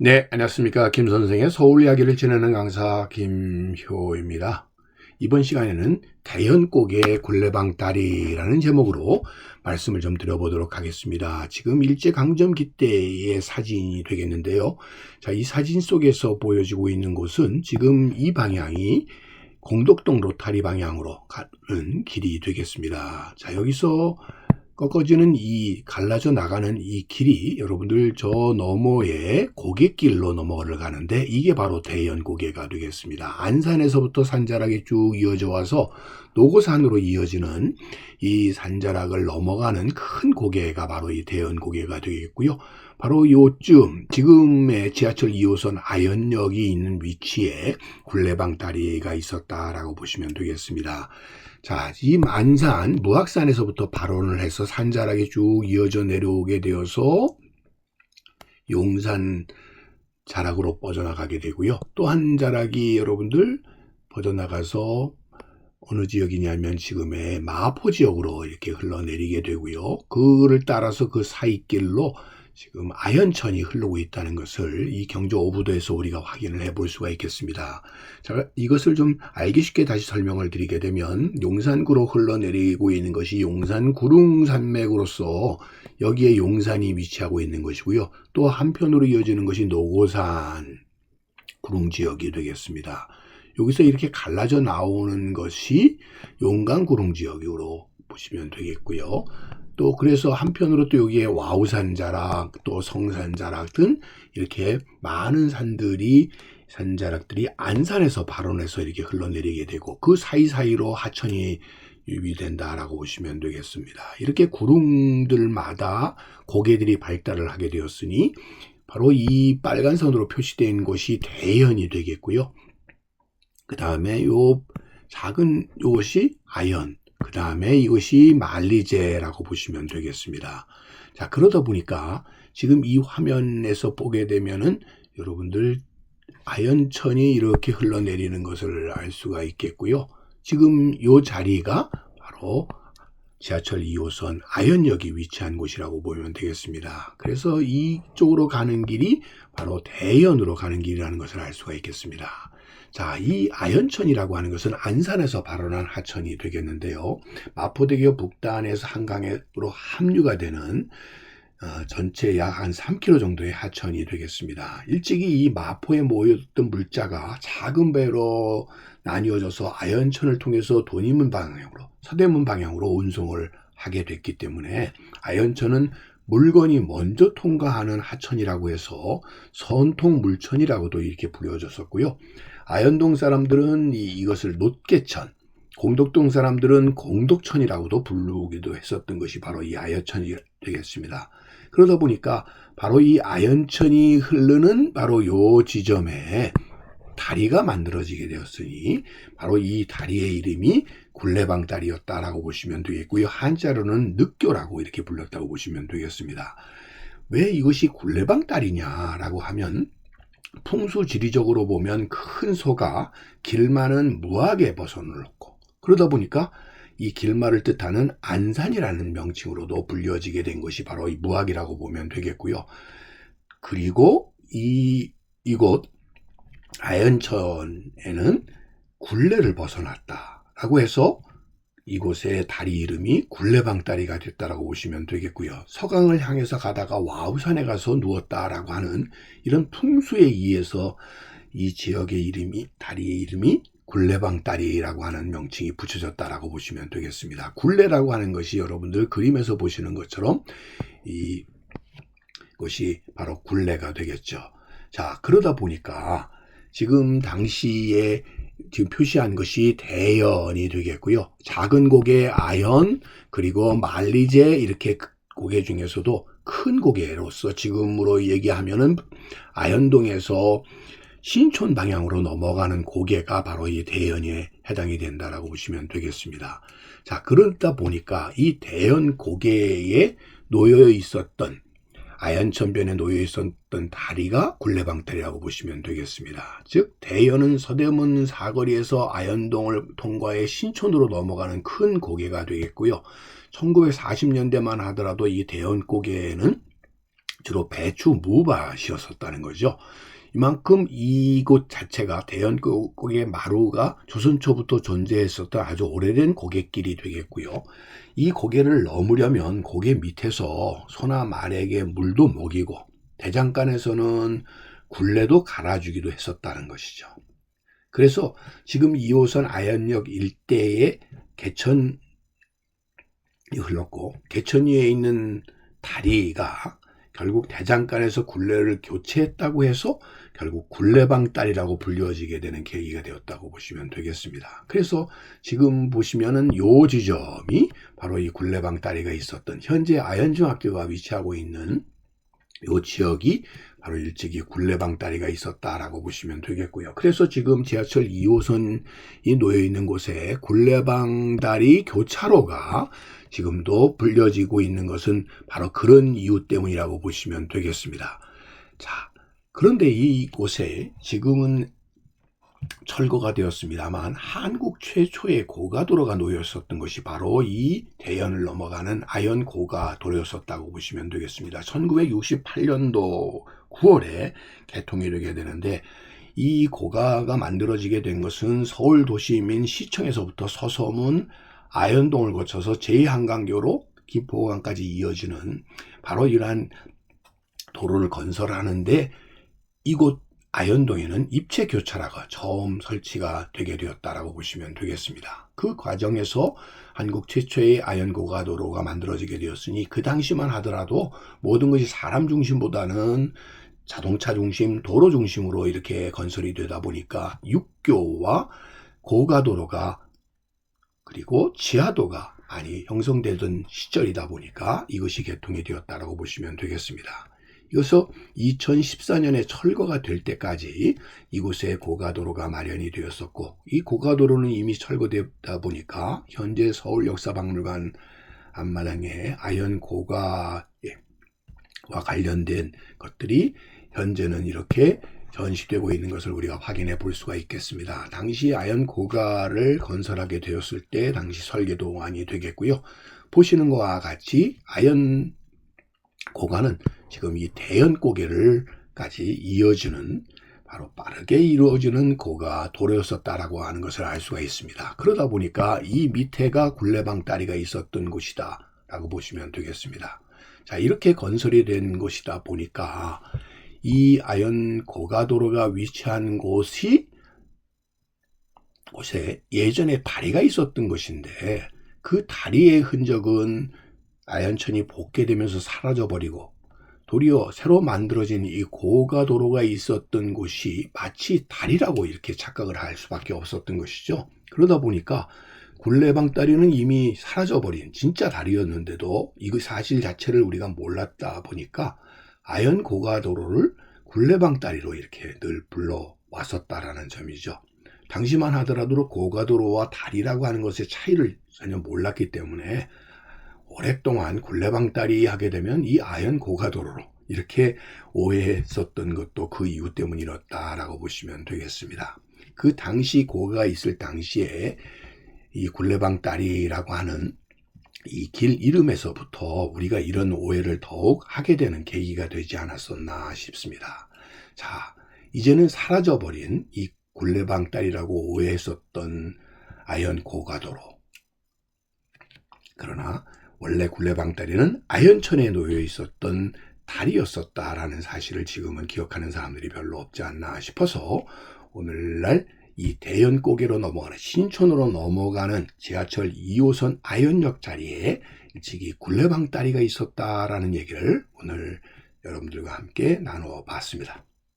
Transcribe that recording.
네, 안녕하십니까. 김 선생의 서울 이야기를 지내는 강사 김효입니다. 이번 시간에는 대연곡의 굴레방다리라는 제목으로 말씀을 좀 드려보도록 하겠습니다. 지금 일제강점기 때의 사진이 되겠는데요. 자, 이 사진 속에서 보여지고 있는 곳은 지금 이 방향이 공덕동 로타리 방향으로 가는 길이 되겠습니다. 자, 여기서 꺾어지는 이 갈라져 나가는 이 길이 여러분들 저 너머에 고갯길로 넘어를 가는데 이게 바로 대연 고개가 되겠습니다. 안산에서부터 산자락이 쭉 이어져 와서 노고산으로 이어지는 이 산자락을 넘어가는 큰 고개가 바로 이 대연 고개가 되겠고요. 바로 요쯤 지금의 지하철 2호선 아현역이 있는 위치에 굴레방 다리가 있었다라고 보시면 되겠습니다. 자, 이 만산 무악산에서부터 발원을 해서 산자락이 쭉 이어져 내려오게 되어서 용산 자락으로 뻗어나가게 되고요. 또 한 자락이 여러분들 뻗어나가서 어느 지역이냐면 지금의 마포 지역으로 이렇게 흘러내리게 되고요. 그를 따라서 그 사이길로 지금 아현천이 흐르고 있다는 것을 이 경조 오부도에서 우리가 확인을 해 볼 수가 있겠습니다. 자, 이것을 좀 알기 쉽게 다시 설명을 드리게 되면 용산구로 흘러내리고 있는 것이 용산 구릉산맥으로서 여기에 용산이 위치하고 있는 것이고요. 또 한편으로 이어지는 것이 노고산 구릉 지역이 되겠습니다. 여기서 이렇게 갈라져 나오는 것이 용강 구릉 지역으로 보시면 되겠고요. 또 그래서 한편으로 또 여기에 와우산 자락, 또 성산 자락 등 이렇게 많은 산들이 산자락들이 안산에서 발원해서 이렇게 흘러내리게 되고 그 사이사이로 하천이 유비된다라고 보시면 되겠습니다. 이렇게 구릉들마다 고개들이 발달을 하게 되었으니 바로 이 빨간 선으로 표시된 곳이 대연이 되겠고요. 그 다음에 요 작은 요것이 아연, 그 다음에 이것이 말리제라고 보시면 되겠습니다. 자, 그러다 보니까 지금 이 화면에서 보게 되면은 여러분들 아연천이 이렇게 흘러내리는 것을 알 수가 있겠고요. 지금 이 자리가 바로 지하철 2호선 아현역이 위치한 곳이라고 보면 되겠습니다. 그래서 이쪽으로 가는 길이 바로 대연으로 가는 길이라는 것을 알 수가 있겠습니다. 자, 이 아현천이라고 하는 것은 안산에서 발원한 하천이 되겠는데요. 마포대교 북단에서 한강으로 합류가 되는 어, 전체 약 한 3km 정도의 하천이 되겠습니다. 일찍이 이 마포에 모였던 물자가 작은 배로 나뉘어져서 아현천을 통해서 돈이문 방향으로 서대문 방향으로 운송을 하게 됐기 때문에 아현천은 물건이 먼저 통과하는 하천이라고 해서 선통 물천이라고도 이렇게 불려졌었고요. 아현동 사람들은 이, 것을 노계천, 공덕동 사람들은 공덕천이라고도 부르기도 했었던 것이 바로 이 아현천이 되겠습니다. 그러다 보니까 바로 이 아현천이 흐르는 바로 요 지점에 다리가 만들어지게 되었으니 바로 이 다리의 이름이 굴레방 다리였다라고 보시면 되겠고요. 한자로는 늑교라고 이렇게 불렸다고 보시면 되겠습니다. 왜 이것이 굴레방 다리냐라고 하면 풍수 지리적으로 보면 큰 소가 길만은 무하게 벗어을 놓고 그러다 보니까 이 길말을 뜻하는 안산이라는 명칭으로도 불려지게 된 것이 바로 이 무학이라고 보면 되겠고요. 그리고 이 이곳 아연천에는 굴레를 벗어났다라고 해서 이곳의 다리 이름이 굴레방 다리가 됐다라고 보시면 되겠고요. 서강을 향해서 가다가 와우산에 가서 누웠다라고 하는 이런 풍수에 의해서 이 지역의 이름이 다리의 이름이 굴레방 다리라고 하는 명칭이 붙여졌다라고 보시면 되겠습니다. 굴레라고 하는 것이 여러분들 그림에서 보시는 것처럼 이 것이 바로 굴레가 되겠죠. 자, 그러다 보니까 지금 당시에 지금 표시한 것이 대연이 되겠고요. 작은 고개 아연 그리고 말리제 이렇게 고개 중에서도 큰 고개로서 지금으로 얘기하면은 아현동에서 신촌 방향으로 넘어가는 고개가 바로 이 대연에 해당이 된다라고 보시면 되겠습니다. 자, 그러다 보니까 이 대연 고개에 놓여 있었던 아연천변에 놓여 있었던 다리가 굴레방다리라고 보시면 되겠습니다. 즉 대연은 서대문 사거리에서 아연동을 통과해 신촌으로 넘어가는 큰 고개가 되겠고요. 1940년대만 하더라도 이 대연 고개는 주로 배추 무밭이었었다는 거죠. 이만큼 이곳 자체가 대연곡의 마루가 조선 초부터 존재했었던 아주 오래된 고갯길이 되겠고요. 이 고개를 넘으려면 고개 밑에서 소나 말에게 물도 먹이고 대장간에서는 굴레도 갈아주기도 했었다는 것이죠. 그래서 지금 2호선 아현역 일대에 개천이 흘렀고 개천 위에 있는 다리가 결국 대장간에서 굴레를 교체했다고 해서 결국 굴레방 딸이라고 불려지게 되는 계기가 되었다고 보시면 되겠습니다. 그래서 지금 보시면은 요 지점이 바로 이 굴레방 딸이가 있었던 현재 아현중학교가 위치하고 있는 요 지역이 바로 일찍이 굴레방 다리가 있었다라고 보시면 되겠고요. 그래서 지금 지하철 2호선이 놓여 있는 곳에 굴레방 다리 교차로가 지금도 불려지고 있는 것은 바로 그런 이유 때문이라고 보시면 되겠습니다. 자, 그런데 이곳에 지금은 철거가 되었습니다만 한국 최초의 고가도로가 놓여 있었던 것이 바로 이 대연을 넘어가는 아연 고가도로였었다고 보시면 되겠습니다. 1968년도 9월에 개통이 되게 되는데 이 고가가 만들어지게 된 것은 서울 도시민 시청에서부터 서서문 아현동을 거쳐서 제2한강교로 김포강까지 이어지는 바로 이러한 도로를 건설하는데 이곳 아현동에는 입체 교차로가 처음 설치가 되게 되었다라고 보시면 되겠습니다. 그 과정에서 한국 최초의 아현 고가 도로가 만들어지게 되었으니 그 당시만 하더라도 모든 것이 사람 중심보다는 자동차 중심, 도로 중심으로 이렇게 건설이 되다 보니까 육교와 고가도로가 그리고 지하도가 많이 형성되던 시절이다 보니까 이것이 개통이 되었다라고 보시면 되겠습니다. 이어서 2014년에 철거가 될 때까지 이곳에 고가도로가 마련이 되었었고 이 고가도로는 이미 철거되다 보니까 현재 서울 역사박물관 앞마당에 아연 고가와 관련된 것들이 현재는 이렇게 전시되고 있는 것을 우리가 확인해 볼 수가 있겠습니다. 당시 아연 고가를 건설하게 되었을 때 당시 설계도안이 되겠고요. 보시는 것과 같이 아연 고가는 지금 이 대연 고개를까지 이어지는 바로 빠르게 이루어지는 고가 도로였었다라고 하는 것을 알 수가 있습니다. 그러다 보니까 이 밑에가 굴레방 다리가 있었던 곳이다 라고 보시면 되겠습니다. 자 이렇게 건설이 된 곳이다 보니까 이 아연 고가도로가 위치한 곳이 곳에 예전에 다리가 있었던 것인데 그 다리의 흔적은 아연천이 복개되면서 사라져버리고 도리어 새로 만들어진 이 고가도로가 있었던 곳이 마치 다리라고 이렇게 착각을 할 수밖에 없었던 것이죠. 그러다 보니까 굴레방 다리는 이미 사라져버린 진짜 다리였는데도 이거 사실 자체를 우리가 몰랐다 보니까 아연 고가도로를 굴레방 다리로 이렇게 늘 불러 왔었다라는 점이죠. 당시만 하더라도 고가도로와 다리라고 하는 것의 차이를 전혀 몰랐기 때문에 오랫동안 굴레방다리 하게 되면 이 아연 고가도로로 이렇게 오해했었던 것도 그 이유 때문이었다라고 보시면 되겠습니다. 그 당시 고가 있을 당시에 이 굴레방다리라고 하는 이 길 이름에서부터 우리가 이런 오해를 더욱 하게 되는 계기가 되지 않았었나 싶습니다. 자, 이제는 사라져버린 이 굴레방다리라고 오해했었던 아연 고가도로. 그러나 원래 굴레방 다리는 아현천에 놓여 있었던 다리였었다라는 사실을 지금은 기억하는 사람들이 별로 없지 않나 싶어서 오늘날 이 대연 고개로 넘어가는 신촌으로 넘어가는 지하철 2호선 아현역 자리에 일찍이 굴레방 다리가 있었다라는 얘기를 오늘 여러분들과 함께 나누어 봤습니다.